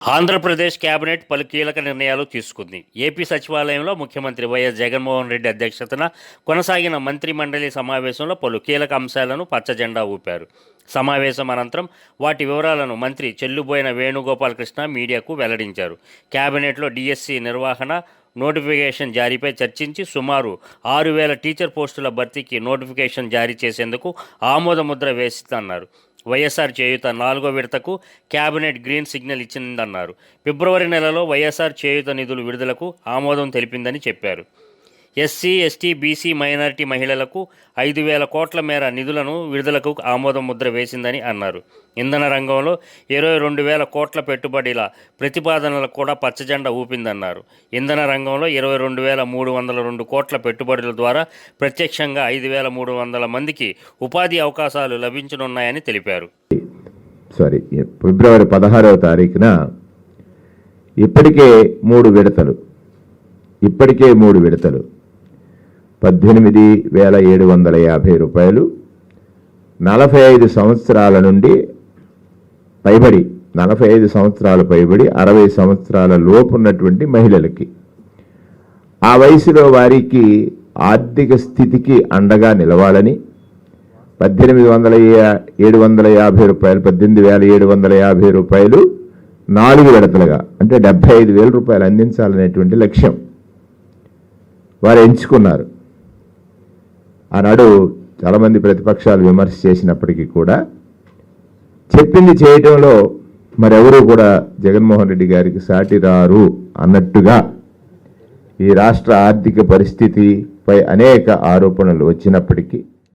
Andhra Pradesh cabinet పలు కీలక నిర్ణయాలు తీసుకుంది. ఏపీ సచివాలయంలో ముఖ్యమంత్రి వైఎస్ జగన్మోహన్ రెడ్డి అధ్యక్షతన కొనసాగిన మంత్రి మండలి సమావేశంలో పలు కీలక అంశాలను పచ్చజెండా ఊపారు. సమావేశం అనంతరం వాటి వివరాలను మంత్రి చెల్లుబోయిన వేణుగోపాలకృష్ణ మీడియాకు వెల్లడించారు. కేబినెట్లో డిఎస్సి నిర్వహణ నోటిఫికేషన్ జారీపై చర్చించి సుమారు ఆరు వేల టీచర్ పోస్టుల భర్తీకి నోటిఫికేషన్ జారీ చేసేందుకు ఆమోదముద్ర ముద్ర వైఎస్ఆర్ చేయుత నాలుగో విడతకు కేబినెట్ గ్రీన్ సిగ్నల్ ఇచ్చిందన్నారు. ఫిబ్రవరి నెలలో వైఎస్ఆర్ చేయుత నిధులు విడుదలకు ఆమోదం తెలిపిందని చెప్పారు. ఎస్సీ ఎస్టీ బీసీ మైనారిటీ మహిళలకు ఐదు వేల కోట్ల మేర నిధులను విడుదలకు ఆమోదం ముద్ర వేసిందని అన్నారు. ఇంధన రంగంలో ఇరవై రెండు వేల కోట్ల పెట్టుబడిల ప్రతిపాదనలకు కూడా పచ్చజెండా ఊపిందన్నారు. ఇంధన రంగంలో ఇరవై రెండు వేల మూడు వందల రెండు కోట్ల పెట్టుబడుల ద్వారా ప్రత్యక్షంగా ఐదు వేల మూడు వందల మందికి ఉపాధి అవకాశాలు లభించనున్నాయని తెలిపారు. సారీ ఫిబ్రవరి పదహారవ తారీఖున ఇప్పటికే మూడు విడతలు. ఇప్పటికే మూడు విడతలు. పద్దెనిమిది వేల ఏడు వందల యాభై రూపాయలు. నలభై ఐదు సంవత్సరాల నుండి పైబడి నలభై ఐదు సంవత్సరాల పైబడి అరవై సంవత్సరాల లోపు ఉన్నటువంటి మహిళలకి. ఆ వయసులో వారికి ఆర్థిక స్థితికి అండగా నిలవాలని పద్దెనిమిది వందల ఏడు వందల యాభై రూపాయలు పద్దెనిమిది వేల ఏడు వందల యాభై రూపాయలు నాలుగు విడతలుగా అంటే డెబ్బై ఐదు వేల రూపాయలు అందించాలనేటువంటి లక్ష్యం వారు ఎంచుకున్నారు. ఆనాడు చాలామంది ప్రతిపక్షాలు విమర్శ చేసినప్పటికీ కూడా చెప్పింది చేయటంలో మరెవరూ కూడా జగన్మోహన్ రెడ్డి గారికి సాటి రారు అన్నట్టుగా ఈ రాష్ట్ర ఆర్థిక పరిస్థితిపై అనేక ఆరోపణలు వచ్చినప్పటికీ